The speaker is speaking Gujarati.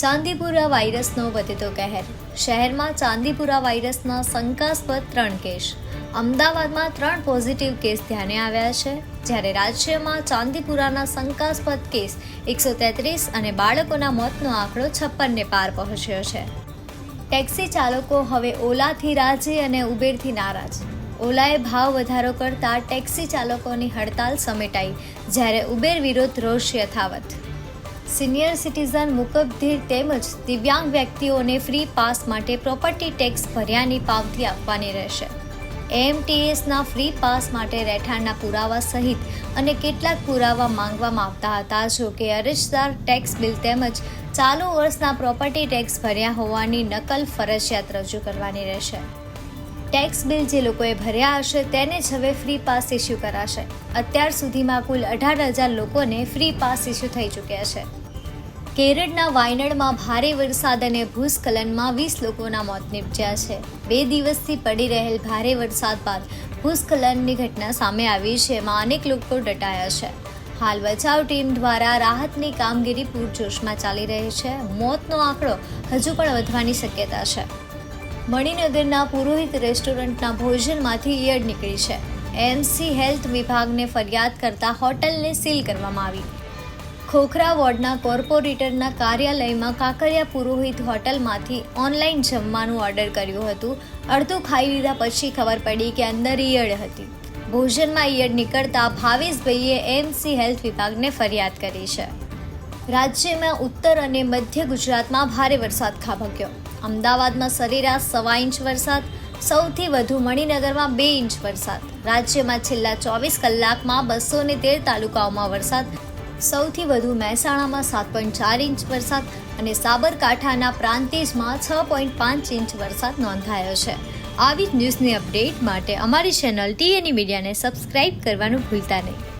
ચાંદીપુરા વાયરસનો વધતો કહેર. શહેરમાં ચાંદીપુરા વાયરસના શંકાસ્પદ ત્રણ કેસ. અમદાવાદમાં ત્રણ પોઝિટિવ કેસ ધ્યાને આવ્યા છે. જ્યારે રાજ્યમાં ચાંદીપુરાના શંકાસ્પદ કેસ એકસો તેત્રીસ અને બાળકોના મોતનો આંકડો છપ્પનને પાર પહોંચ્યો છે. ટેક્સી ચાલકો હવે ઓલાથી રાજી અને ઉબેરથી નારાજ. ઓલાએ ભાવ વધારો કરતા ટેક્સી ચાલકોની હડતાલ સમેટાઈ, જ્યારે ઉબેર વિરોધ રોષ યથાવત. સિનિયર સિટીઝન મુકબધીર તેમજ દિવ્યાંગ વ્યક્તિઓને ફ્રી પાસ માટે પ્રોપર્ટી ટેક્સ ભર્યાની પાવતી આપવાની રહેશે. એએમટીએસના ફ્રી પાસ માટે રહેઠાણના પુરાવા સહિત અને કેટલાક પુરાવા માંગવામાં આવતા હતા, જો કે અરજદાર ટેક્સ બિલ તેમજ ચાલુ વર્ષના પ્રોપર્ટી ટેક્સ ભર્યા હોવાની નકલ ફરજિયાત રજૂ કરવાની રહેશે. ટેક્સ બિલ જે લોકોએ ભર્યા હશે તેને જ હવે ફ્રી પાસ ઇસ્યુ કરાશે. અત્યાર સુધીમાં કુલ અઢાર હજાર લોકોને ફ્રી પાસ ઇસ્યુ થઈ ચૂક્યા છે. કેરળના વાયનાડમાં ભારે વરસાદ અને ભૂસ્ખલનમાં વીસ લોકોના મોત નીપજ્યા છે. બે દિવસથી પડી રહેલ ભારે વરસાદ બાદ ભૂસ્ખલનની ઘટના સામે આવી છે એમાં અનેક લોકો દટાયા છે. હાલ બચાવ ટીમ દ્વારા રાહતની કામગીરી પૂરજોશમાં ચાલી રહી છે. મોતનો આંકડો હજુ પણ વધવાની શક્યતા છે. મણિનગરના પુરોહિત રેસ્ટોરન્ટના ભોજનમાંથી ઈયળ નીકળી છે. એમસી હેલ્થ વિભાગને ફરિયાદ કરતા હોટલને સીલ કરવામાં આવી. ખોખરા વોર્ડના કોર્પોરેટરના કાર્યાલયમાં કાંકરિયા પુરોહિત હોટલમાંથી ઓનલાઈન જમવાનું ઓર્ડર કર્યું હતું. અડધું ખાઈ લીધા પછી ખબર પડી કે અંદર ઈયળ હતી. ભોજનમાં ઈયળ નીકળતા ભાવેશભાઈએ એમસી હેલ્થ વિભાગને ફરિયાદ કરી છે. રાજ્યમાં ઉત્તર અને મધ્ય ગુજરાતમાં ભારે વરસાદ ખાબક્યો. અમદાવાદમાં સરેરાશ સવા ઇંચ વરસાદ, સૌથી વધુ મણિનગરમાં બે ઇંચ વરસાદ. રાજ્યમાં છેલ્લા ચોવીસ કલાકમાં બસો તેર તાલુકાઓમાં વરસાદ સૌથી વધુ મહેસાણામાં સાત પોઈન્ટ ચાર ઇંચ વરસાદ અને સાબરકાંઠાના પ્રાંતિજમાં છ પોઈન્ટ પાંચ ઇંચ વરસાદ નોંધાયો છે. આવી જ ન્યૂઝની અપડેટ માટે અમારી ચેનલ ટીએની મીડિયાને સબસ્ક્રાઇબ કરવાનું ભૂલતા નહીં.